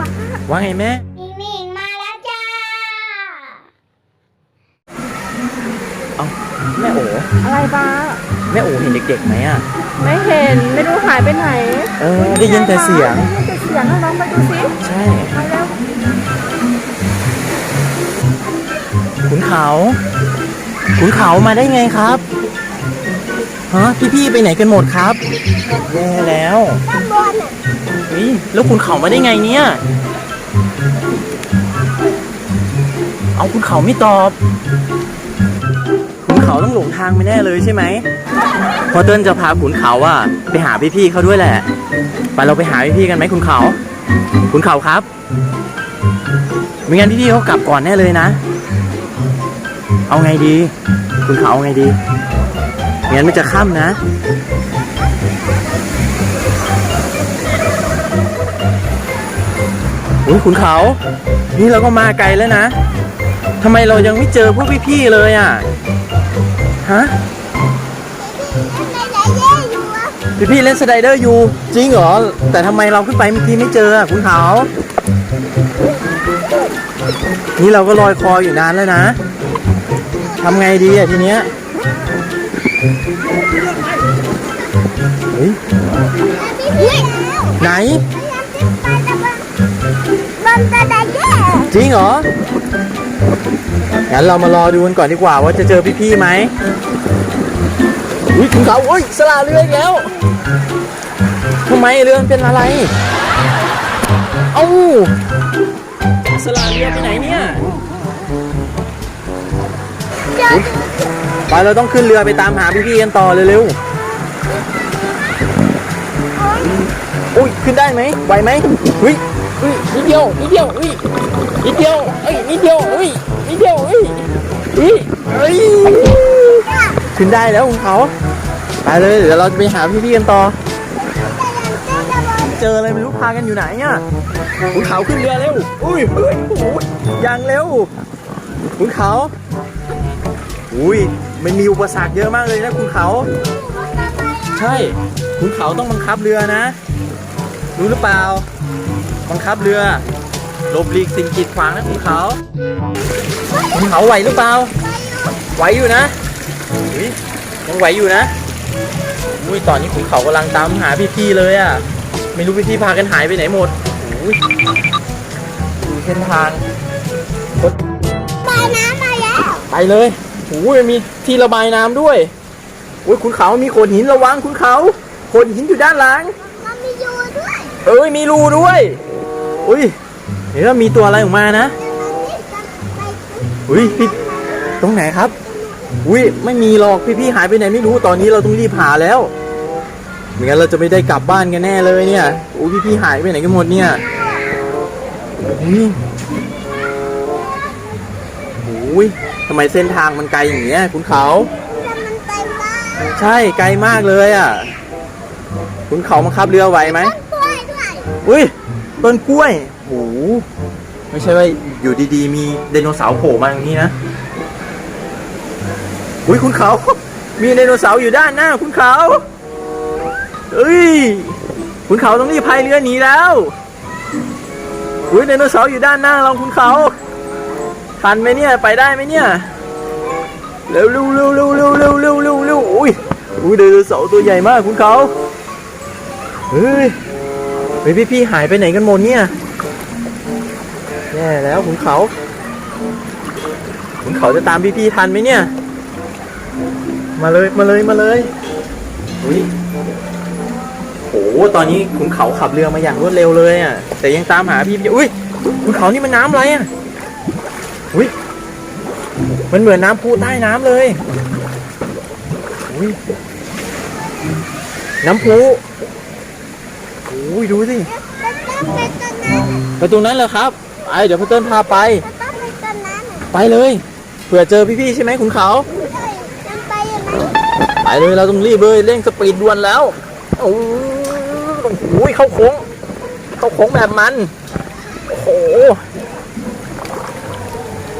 ป้าว่าไงแม่ หนิงหนิงมาแล้วจ้า เอาแม่โอ๋อะไรป้าแม่โอ๋เห็นเด็กๆไหมอะ ไม่เห็นไม่รู้หายไปไหนเออ ได้ยินแต่เสียง ได้ยินแต่เสียงแล้วลองไปดูสิใช่ มาแล้วขุนเขา ขุนเขามาได้ไงครับ ฮะ พี่ๆไปไหนกันหมดครับแย่แล้ว ด้านบนอะ เฮ้ยแล้วขุนเขามาได้ไงเนี่ย เอาขุนเขาไม่ตอบขุนเขาต้องหลงทางไปแน่เลยใช่ไหมพอเติ้ลจะพาขุนเขาอะไปหาพี่ๆเขาด้วยแหละ ไปเราไปหาพี่ๆกันไหมขุนเขาขุนเขาครับไม่งั้นพี่ๆเขากลับก่อนแน่เลยนะ เอาไงดีขุนเขาเอาไงดีไม่งั้นมันจะค่ำนะ อุ้ยขุนเขา นี่เราก็มาไกลแล้วนะทำไมเรายังไม่เจอพวกพี่ๆเลยอะฮะในไหนแย่อยู่อะพี่ๆเล่นสไลเดอร์อยู่ จริงเหรอ แต่ทำไมเราขึ้นไปเมื่อกี้ไม่เจออะขุนเขา นี่เราก็ลอยคออยู่นานแล้วนะทำไงดีอะทีเนี้ยเฮ้ยเฮ้ยไหนบนตะไดแย่ จริงเหรอ งั้นเรามารอดูกันก่อนดีกว่าว่าจะเจอพี่ๆไหมอุ้ยคุณเขาอุ้ยสลาเรืออีกแล้วทำไมเรือมันเป็นอะไร เอ้าสลาเรือไปไหนเนี่ยไปเราต้องขึ้นเรือไปตามหาพี่ๆกันต่อเร็วๆอุ้ยขึ้นได้ไหมไหวไหมเฮ้ย เฮ้ยนิดเดียวนิดเดียวเฮ้ยนิดเดียวเอ้ยนิดเดียวเฮ้ยนิดเดียวเฮ้ยเฮ้ยเฮ้ยขึ้นได้แล้วคุณเขาไปเลยเดี๋ยวเราจะไปหาพี่ๆกันต่อ เจออะไรไม่รู้พากันอยู่ไหนอะคุณเขาขึ้นเรือเร็วอุ้ยเฮ้ยโอ้โหยังเร็วคุณเขาอุ้ยมันมีอุปสรรคเยอะมากเลยนะคุณเขา ใช่คุณเขาต้องบังคับเรือนะ รู้หรือเปล่า บังคับเรือหลบหลีกสิ่งกีดขวางนะคุณเขาคุณเขาไหวหรือเปล่า ไหวอยู่นะอุ้ยยังไหวอยู่นะอุ้ยตอนนี้คุณเขากำลังตามหาพี่ๆเลยอะ ไม่รู้พี่ๆพากันหายไปไหนหมดอุ้ยดูเส้นทางปลาน้ำมาแล้ว ไปเลยโอ้ยมีที่ระบายน้ำด้วยโอ้ยคุณเขามีโขดหินระวังคุณเขาโขดหินอยู่ด้านหลังมันมีอยู่ด้วย เอ้ยมีรูด้วย อุ้ยเห็นว่ามีตัวอะไรออกมานะ อุ้ยพี่ตรงไหนครับ อุ้ยไม่มีหรอกพี่ๆหายไปไหนไม่รู้ตอนนี้เราต้องรีบหาแล้วไม่งั้นเราจะไม่ได้กลับบ้านกันแน่เลยเนี่ยอุ้ยพี่ๆหายไปไหนกันหมดเนี่ยอุ้ยอุ้ยทำไมเส้นทางมันไกลอย่างเงี้ยคุณเขาแต่มันไปบ้านใช่ไกลมากเลยอะ คุณเขามาขับเรือไหวไหมด้วยด้วยอุ้ย ต้นกล้วยโหไม่ใช่ว่าอยู่ดีๆ มีไดโนเสาร์โผล่มาอย่างนี้นะอุ้ยคุณเขา มีไดโนเสาร์อยู่ด้านหน้า คุณเขาเอ้ย คุณเขาต้องรีบพายเรือหนีแล้วอุ้ยไดโนเสาร์อยู่ด้านหน้าเราคุณเขาทันไหมเนี่ยไปได้ไหมเนี่ยเร็วเร็วเร็วเร็วเร็วเร็วเร็วเร็วเร็วอุ้ยอุ้ยไดโนเสาร์ตัวใหญ่มากคุณเขาเฮ้ยเฮ้ยพี่ๆหายไปไหนกันหมดเนี่ยแย่แล้วขุนเขาขุนเขาจะตามพี่ๆทันไหมเนี่ย มาเลยมาเลยมาเลยอุ้ยโอ้ตอนนี้ขุนเขาขับเรือมาอย่างรวดเร็วเลยอะ แต่ยังตามหาพี่ๆอุ้ยขุนเขานี่มันน้ำอะไรอะอุ้ยมันเหมือนน้ำพุใต้น้ำเลยอุ้ยน้ำพุ โอ้ยดูสิจะต้องไปต้นนั้นไปตรงนั้นเลยครับไอเดี๋ยวพี่เติ้ลพาไปจะต้องไปต้นนั้นไปเลยเผื่อเจอพี่ๆใช่ไหมคุณเขาใช่ยังไปยังไงไปเลยเราต้องรีบเลยเร่งสปีดด่วนแล้วโอ้โหเข้าโค้งเข้าโค้งแบบมันโอ้โห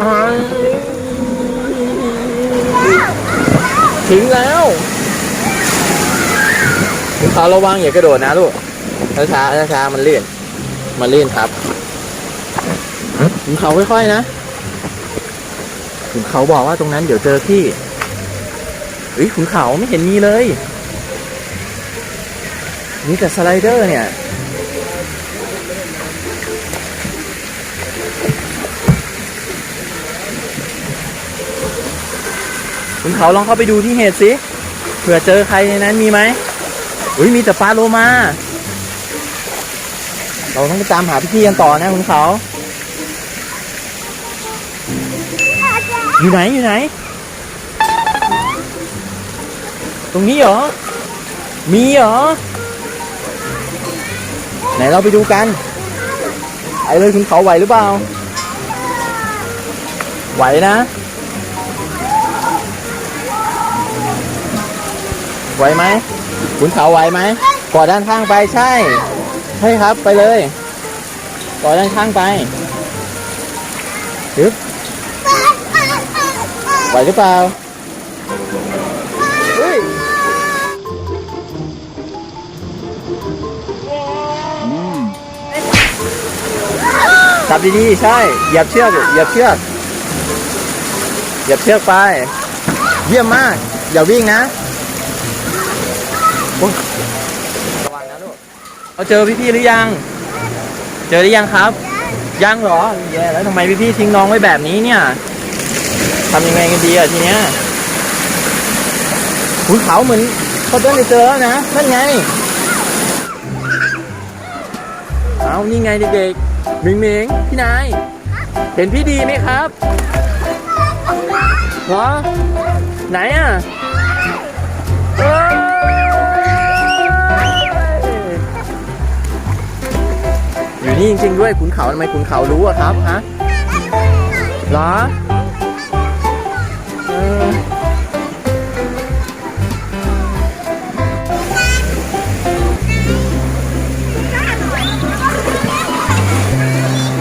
อ้ายถึงแล้วคุณเขาระวังอย่ากระโดดนะลูก ช้าๆช้าๆมันเลื่นมาเล่นครับขุนเขาค่อยๆนะขุนเขาบอกว่าตรงนั้นเดี๋ยวเจอพี่เฮ้ยขุนเขาไม่เห็นมีเลยมีแต่สไลเดอร์เนี่ยคุณเขาลองเข้าไปดูที่เหตุสิเผื่อเจอใครในนั้นมีไหมอุ้ยมีแต่ปลาโลมา เราต้องไปตามหาพี่ๆกันต่อนะคุณเขา อยู่ไหนอยู่ไหน ตรงนี้เหรอ มีเหรอ ไหนเราไปดูกันไปเลยคุณเขาไหวหรือเปล่า ไหวนะ ไหวไหมขุนเขาไหวไหมก่อด้านข้างไปใช่ ใช่ครับไปเลยก่อด้านข้างไปฮึไหวหรือเปล่าเฮ้ยจับดีๆใช่เหยียบเชือกเหยียบเชือกเหยียบเชือกไป เยี่ยมมาก อย่าวิ่งนะ เราเจอพี่ๆหรือยัง เจอหรือยังครับ ยังเหรอแย่แล้วทำไมพี่ๆทิ้งน้องไว้แบบนี้เนี่ยทำยังไงกันดีอะทีเนี้ยขุนเขาเหมือนเขาเดินไปเจอแล้วนะนั่นไงเอานี่ไงเด็กๆมิงมิงพี่นายเห็นพี่ดีไหมครับเหรอไหนอะเอ้ย อยู่นี่จริงๆด้วยขุนเขาทำไมขุนเขารู้อะครับฮะหรอเออ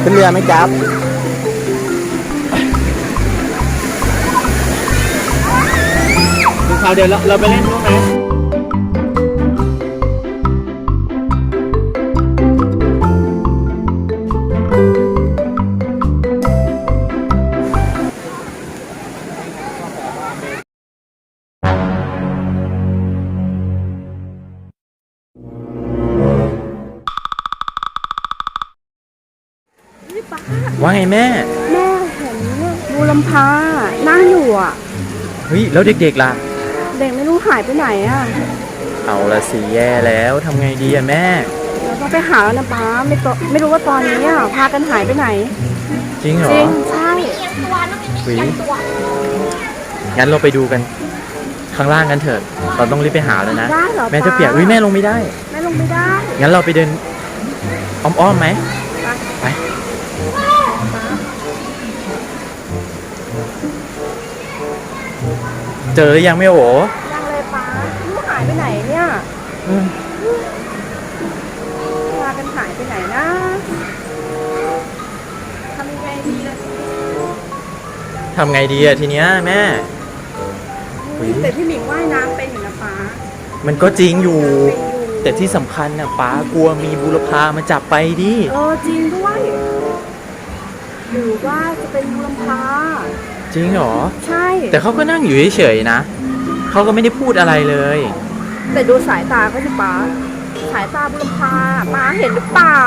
ขึ้นเรือไหมครับขุนเขาเดี๋ยวเราเราไปเล่นด้วยไหม ว่าไงแม่ แม่เห็นงูลำพานั่งอยู่อะ เฮ้ย แล้วเด็กๆล่ะ เด็กไม่รู้หายไปไหนอะ เอาละสิแย่แล้วทำไงดีอะแม่ เราต้องไปหาแล้วนะป้าไม่ตไม่รู้ว่าตอนนี้อะพากันหายไปไหน จริงเหรจริองใช่ หวีงั้นเราไปดูกัน ข้างล่างกันเถอะ เราต้องรีบไปหาแล้วนะ ได้เหรอแม่จะเปียกอุ้ยแม่ลงไม่ได้ แม่ลงไม่ได้ งั้นเราไปเดิน อ้อมๆไหม ไป เจอหรือยังไม่โอยังเลยป้าไม่รู้หายไปไหนเนี่ยเออพากันหายไปไหนนะทำยังไงดีล่ะทำไงดีอะทีเนี้ยแม่ อุ๊ย แต่พี่หมิงว่ายน้ำเป็นอยู่นะป้ามันก็จริงอยู่เป็นอยู่แต่ที่สำคัญน่ะป้ากลัวมีบุรพามาจับไปดิ เออจริงด้วย หรือว่าจะเป็นงูลำพา จริงเหรอ ใช่ แต่เขาก็นั่งอยู่เฉยๆนะ เขาก็ไม่ได้พูดอะไรเลย แต่ดูสายตาก็สิป้าสายตาบุรพาป้าเห็นหรือเปล่า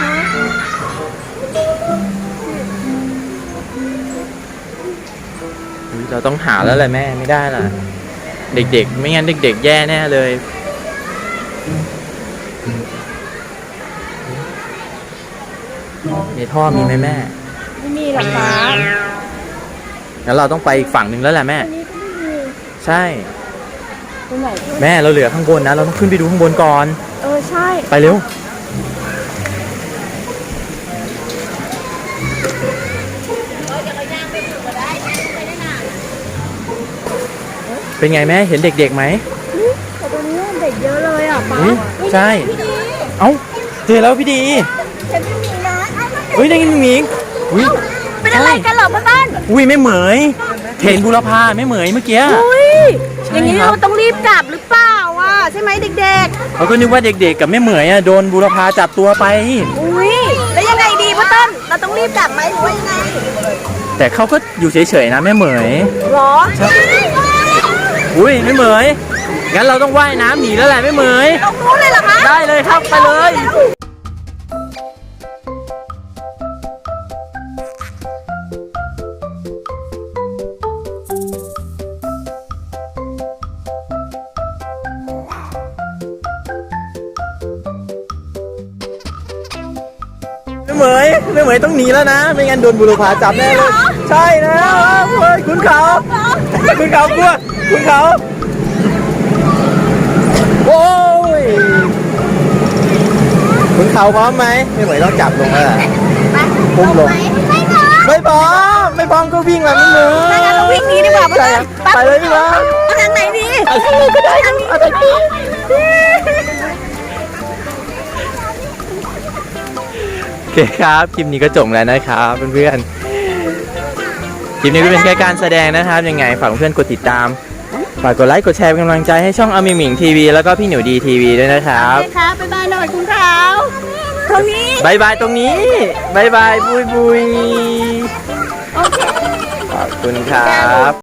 ฮะอุ๊ยเราต้องหาแล้วแหละแม่ไม่ได้ล่ะ เด็กๆ ไม่งั้นเด็ก ๆ แย่แน่เลย ในท่อมีไหมแม่ ไม่มีหรอกป้างั้นเราต้องไปอีกฝั่งหนึ่งแล้วแหละแม่ อันนี้ก็ไม่มีใช่ ตรงไหนก็แม่เราเหลือข้างบนนะ เราต้องขึ้นไปดูข้างบนก่อน เออใช่ ไปเร็ว เป็นไงแม่ เห็นเด็กๆไหมแต่ตรงนี้เด็กเยอะเลยอะป้าอุ๊ยใช่พี่ดีเอ้าเจอแล้วพี่ดี เห็นพี่หมีนะเอามาเฮ้ยนี่ไงหมิง อุ้ยเป็นอะไรกันเหรอป้าต้นอุ้ยไม่เหมย เห็นบุรพาไม่เหมยเมื่อกี้ อุ้ยใช่อย่างนี้ครับ เราต้องรีบกลับหรือเปล่าอะใช่ไหมเด็กเขาก็นึกว่าเด็กๆ กับแม่เหมยอะโดนบุรพาจับตัวไป ๆ อุ้ยแล้วยังไงดีพ่อต้นเราต้องรีบกลับไหมหรือว่ายังไงแต่เขาก็อยู่เฉยๆนะแม่เหมย หรออุ้ยแม่เหมยงั้นเราต้องว่ายน้ำหนีแล้วแหละแม่เหมย ตรงนู้นเลยเหรอคะได้เลยครับไปเลยแม่เหม ยแม่เหมยต้องหนีแล้วนะ ไม่งั้นโดนบุรพาจับแน่เลย ใช่แล้วเฮ้ยคุณเขาคุณเขากลัวคุณเขาโอ้ยคุณเขาพร้อมไหมแม่เหมยต้องจับลงแล้วล่ะพุ่มลงไม่พอไม่พร้อมไม่พร้อมก็วิ่งละแม่เหมยถ้างั้นเราวิ่งหนีดีกว่าพ่อใช่ต้นไปเลยดีกว่าเอาทางไหนดีเอาทางไหนก็ได้ครับเอาทางนี้ เคครับ คลิปนี้ก็จบแล้วนะครับเพื่อนๆ คลิปนี้ก็เป็นแค่การแสดงนะครับ ยังไงฝากเพื่อนๆกดติดตาม ฝากกดไลค์กดแชร์เป็นกำลังใจให้ช่องอามิงหมิงทีวีแล้วก็พี่หนูดีทีวีด้วยนะครับโอเคครับบ๊ายบายหน่อยคุณเขาตรงนี้ บายบายตรงนี้บายบายบุยบุยโอเคขอบคุณครับ